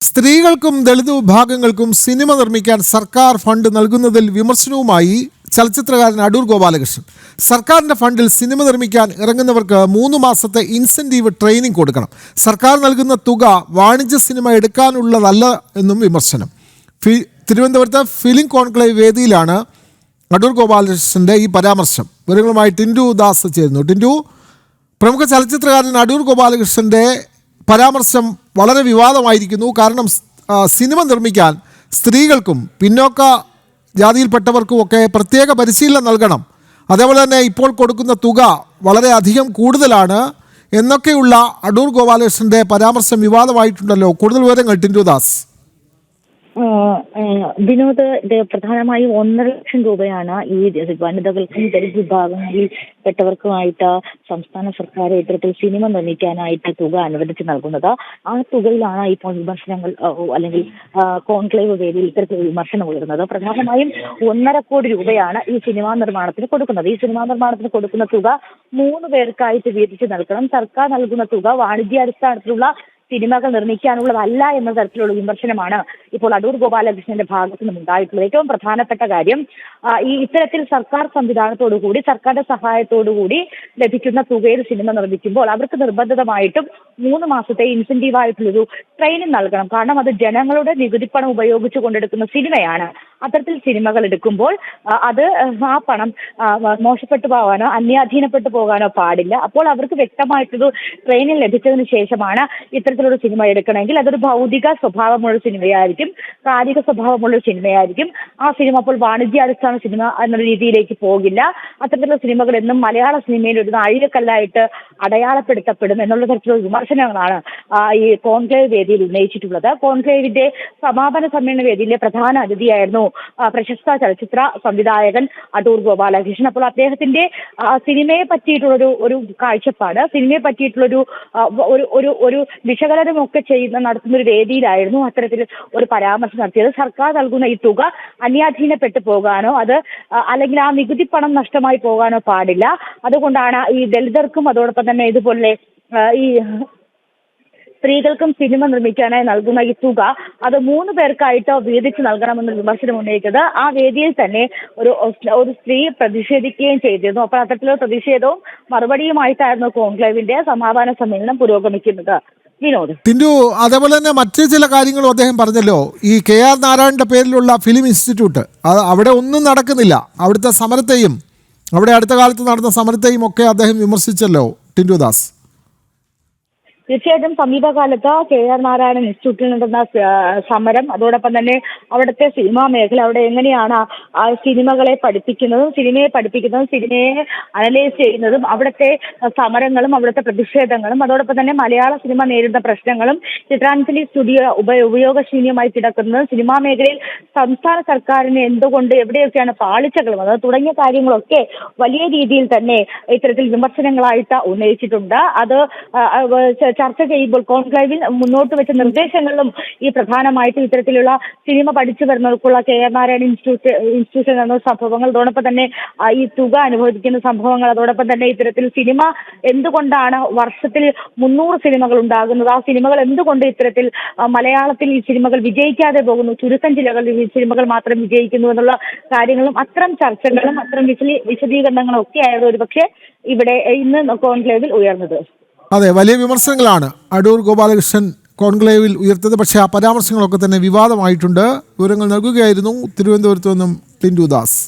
സ്ത്രീകൾക്കും ദളിത് വിഭാഗങ്ങൾക്കും സിനിമ നിർമ്മിക്കാൻ സർക്കാർ ഫണ്ട് നൽകുന്നതിൽ വിമർശനവുമായി ചലച്ചിത്രകാരൻ അടൂർ ഗോപാലകൃഷ്ണൻ. സർക്കാരിന്റെ ഫണ്ടിൽ സിനിമ നിർമ്മിക്കാൻ ഇറങ്ങുന്നവർക്ക് മൂന്ന് മാസത്തെ ഇൻസെന്റീവ് ട്രെയിനിങ് കൊടുക്കണം. സർക്കാർ നൽകുന്ന തുക വാണിജ്യ സിനിമ എടുക്കാനുള്ളതല്ല എന്നും വിമർശനം. ഫി- തിരുവനന്തപുരത്ത് ഫിലിം കോൺക്ലേവ് വേദിയിലാണ് അടൂർ ഗോപാലകൃഷ്ണന്റെ ഈ പരാമർശം. വിവരങ്ങളുമായി ടിൻഡു ദാസ് ചേരുന്നു. ടിൻഡു പ്രമുഖ ചലച്ചിത്രകാരൻ അടൂർ ഗോപാലകൃഷ്ണന്റെ പരാമർശം വളരെ വിവാദമായിരിക്കുന്നു. കാരണം സിനിമ നിർമ്മിക്കാൻ സ്ത്രീകൾക്കും പിന്നോക്ക ജാതിയിൽപ്പെട്ടവർക്കും ഒക്കെ പ്രത്യേക പരിശീലനം നൽകണം. അതേപോലെ തന്നെ ഇപ്പോൾ കൊടുക്കുന്ന തുക വളരെ അധികം കൂടുതലാണ് എന്നൊക്കെയുള്ള അടൂർ ഗോപാലകൃഷ്ണന്റെ പരാമർശം വിവാദമായിട്ടുണ്ടല്ലോ. കൂടുതൽ വിവരങ്ങൾ ടിൻഡു വിനോദ് ഇത് പ്രധാനമായും ഒന്നര ലക്ഷം രൂപയാണ് ഈ വനിതകൾക്കും ദളിത് വിഭാഗങ്ങളിൽ പെട്ടവർക്കുമായിട്ട് സംസ്ഥാന സർക്കാർ ഇത്തരത്തിൽ സിനിമ നിർമ്മിക്കാനായിട്ട് തുക അനുവദിച്ച് നൽകുന്നത്. ആ തുകയിലാണ് ഇപ്പോൾ വിമർശനങ്ങൾ അല്ലെങ്കിൽ കോൺക്ലേവ് വേദിയിൽ ഇത്തരത്തിൽ വിമർശനം ഉയർന്നത്. പ്രധാനമായും ഒന്നര കോടി രൂപയാണ് ഈ സിനിമാ നിർമ്മാണത്തിന് കൊടുക്കുന്നത്. ഈ സിനിമാ നിർമ്മാണത്തിന് കൊടുക്കുന്ന തുക മൂന്ന് പേർക്കായിട്ട് വീതിച്ച് നൽകണം. സർക്കാർ നൽകുന്ന തുക വാണിജ്യാടിസ്ഥാനത്തിലുള്ള സിനിമകൾ നിർമ്മിക്കാനുള്ളതല്ല എന്ന തരത്തിലുള്ള വിമർശനമാണ് ഇപ്പോൾ അടൂർ ഗോപാലകൃഷ്ണന്റെ ഭാഗത്തു നിന്നും ഉണ്ടായിട്ടുള്ളത്. ഏറ്റവും പ്രധാനപ്പെട്ട കാര്യം ഈ ഇത്തരത്തിൽ സർക്കാർ സംവിധാനത്തോടു കൂടി സർക്കാരിന്റെ സഹായത്തോടു കൂടി ലഭിക്കുന്ന തുകയിൽ സിനിമ നിർമ്മിക്കുമ്പോൾ അവർക്ക് നിർബന്ധിതമായിട്ടും മൂന്ന് മാസത്തെ ഇൻസെന്റീവ് ആയിട്ടുള്ളൊരു ട്രെയിനിങ് നൽകണം. കാരണം അത് ജനങ്ങളുടെ നികുതിപ്പണം ഉപയോഗിച്ച് കൊണ്ടെടുക്കുന്ന സിനിമയാണ്. അത്തരത്തിൽ സിനിമകൾ എടുക്കുമ്പോൾ അത് ആ പണം മോശപ്പെട്ടു പോകാനോ അന്യാധീനപ്പെട്ടു പോകാനോ പാടില്ല. അപ്പോൾ അവർക്ക് വ്യക്തമായിട്ടൊരു ട്രെയിനിൽ ലഭിച്ചതിന് ശേഷമാണ് ഇത്തരത്തിലൊരു സിനിമ എടുക്കണമെങ്കിൽ അതൊരു ഭൗതിക സ്വഭാവമുള്ള സിനിമയായിരിക്കും കാലിക സ്വഭാവമുള്ള സിനിമയായിരിക്കും. ആ സിനിമ അപ്പോൾ വാണിജ്യാടിസ്ഥാന സിനിമ എന്ന രീതിയിലേക്ക് പോകില്ല. അത്തരത്തിലുള്ള സിനിമകൾ എന്നും മലയാള സിനിമയിൽ ഒരു നാഴികക്കല്ലായിട്ട് അടയാളപ്പെടുത്തപ്പെടും എന്നുള്ള തരത്തിലുള്ള വിമർശനങ്ങളാണ് ഈ കോൺക്ലേവ് വേദിയിൽ ഉന്നയിച്ചിട്ടുള്ളത്. കോൺക്ലേവിന്റെ സമാപന സമ്മേളന വേദിയിലെ പ്രധാന അതിഥിയായിരുന്നു പ്രശസ്ത ചലച്ചിത്ര സംവിധായകൻ അടൂർ ഗോപാലകൃഷ്ണൻ. അപ്പോൾ അദ്ദേഹത്തിന്റെ സിനിമയെ പറ്റിയിട്ടുള്ളൊരു ഒരു കാഴ്ചപ്പാട് സിനിമയെ പറ്റിയിട്ടുള്ളൊരു ഒരു ഒരു വിശകലനമൊക്കെ ചെയ്യുന്ന നടത്തുന്ന ഒരു വേദിയിലായിരുന്നു അത്തരത്തിൽ ഒരു പരാമർശം നടത്തിയത്. സർക്കാർ നൽകുന്ന ഈ തുക അന്യാധീനപ്പെട്ടു പോകാനോ അത് അല്ലെങ്കിൽ ആ നികുതി പണം നഷ്ടമായി പോകാനോ പാടില്ല. അതുകൊണ്ടാണ് ഈ ദളിതർക്കും അതോടൊപ്പം തന്നെ ഇതുപോലെ ഈ സ്ത്രീകൾക്കും സിനിമ നിർമ്മിക്കാനായി നൽകുന്ന ഈ തുക അത് മൂന്ന് പേർക്കായിട്ട് വീതിച്ച് നൽകണമെന്ന് വിമർശനം ഉന്നയിച്ചത്. ആ വേദിയിൽ തന്നെ ഒരു ഒരു സ്ത്രീ പ്രതിഷേധിക്കുകയും ചെയ്തിരുന്നു. അപ്പോൾ അത്തരത്തിലുള്ള പ്രതിഷേധവും മറുപടിയുമായിട്ടായിരുന്നു കോൺക്ലേവിന്റെ സമാപന സമ്മേളനം പുരോഗമിക്കുന്നത്. വിനോദ്. ടിൻഡു അതേപോലെ തന്നെ മറ്റു ചില കാര്യങ്ങളും അദ്ദേഹം പറഞ്ഞല്ലോ. ഈ കെ ആർ നാരായണന്റെ പേരിലുള്ള ഫിലിം ഇൻസ്റ്റിറ്റ്യൂട്ട് അവിടെ ഒന്നും നടക്കുന്നില്ല. അവിടുത്തെ സമരത്തെയും അവിടെ അടുത്ത കാലത്ത് നടന്ന സമരത്തെയും ഒക്കെ അദ്ദേഹം വിമർശിച്ചല്ലോ ടിൻഡു ദാസ് തീർച്ചയായിട്ടും സമീപകാലത്ത് കെ ആർ നാരായണൻ ഇൻസ്റ്റിറ്റ്യൂട്ടിൽ നടന്ന സമരം അതോടൊപ്പം തന്നെ അവിടുത്തെ സിനിമാ മേഖല അവിടെ എങ്ങനെയാണ് ആ സിനിമകളെ പഠിപ്പിക്കുന്നതും സിനിമയെ പഠിപ്പിക്കുന്നതും സിനിമയെ അനലൈസ് ചെയ്യുന്നതും അവിടുത്തെ സമരങ്ങളും അവിടുത്തെ പ്രതിഷേധങ്ങളും അതോടൊപ്പം തന്നെ മലയാള സിനിമ നേരിടുന്ന പ്രശ്നങ്ങളും ചിത്രാഞ്ജലി സ്റ്റുഡിയോ ഉപ ഉപയോഗശൂന്യമായി കിടക്കുന്നതും സിനിമാ മേഖലയിൽ സംസ്ഥാന സർക്കാരിന് എന്തുകൊണ്ട് എവിടെയൊക്കെയാണ് പാളിച്ചകൾ വന്നത് തുടങ്ങിയ കാര്യങ്ങളൊക്കെ വലിയ രീതിയിൽ തന്നെ ഇത്തരത്തിൽ വിമർശനങ്ങളായിട്ട് ഉന്നയിച്ചിട്ടുണ്ട്. അത് ചർച്ച ചെയ്യുമ്പോൾ കോൺക്ലേവിൽ മുന്നോട്ട് വെച്ച നിർദ്ദേശങ്ങളും ഈ പ്രധാനമായിട്ടും ഇത്തരത്തിലുള്ള സിനിമ പഠിച്ചു വരുന്നവർക്കുള്ള K R Narayana institute institution എന്ന സംഭവങ്ങൾ അതോടൊപ്പം തന്നെ ഈ തുക അനുഭവിക്കുന്ന സംഭവങ്ങൾ അതോടൊപ്പം തന്നെ ഇത്തരത്തിൽ സിനിമ എന്തുകൊണ്ടാണ് വർഷത്തിൽ മുന്നൂറ് സിനിമകൾ ഉണ്ടാകുന്നത്? ആ സിനിമകൾ എന്തുകൊണ്ട് ഇത്തരത്തിൽ മലയാളത്തിൽ ഈ സിനിമകൾ വിജയിക്കാതെ പോകുന്നു? ചുരുക്കം ജില്ലകളിൽ ഈ സിനിമകൾ മാത്രം വിജയിക്കുന്നു എന്നുള്ള കാര്യങ്ങളും അത്തരം ചർച്ചകളും അത്തരം വിശദീകരണങ്ങളും ഒക്കെ ആയിരുന്നു ഒരുപക്ഷെ ഇവിടെ ഇന്ന് കോൺക്ലേവിൽ ഉയർന്നത്. അതെ വലിയ വിമർശനങ്ങളാണ്. അടൂർ ഗോപാലകൃഷ്ണൻ കോൺക്ലേവിൽ ഉയർത്തത് പക്ഷേ ആ പരാമർശങ്ങളൊക്കെ തന്നെ വിവാദമായിട്ടുണ്ട്. വിവരങ്ങൾ നൽകുകയായിരുന്നു തിരുവനന്തപുരത്തു നിന്നും ടിൻഡു ദാസ്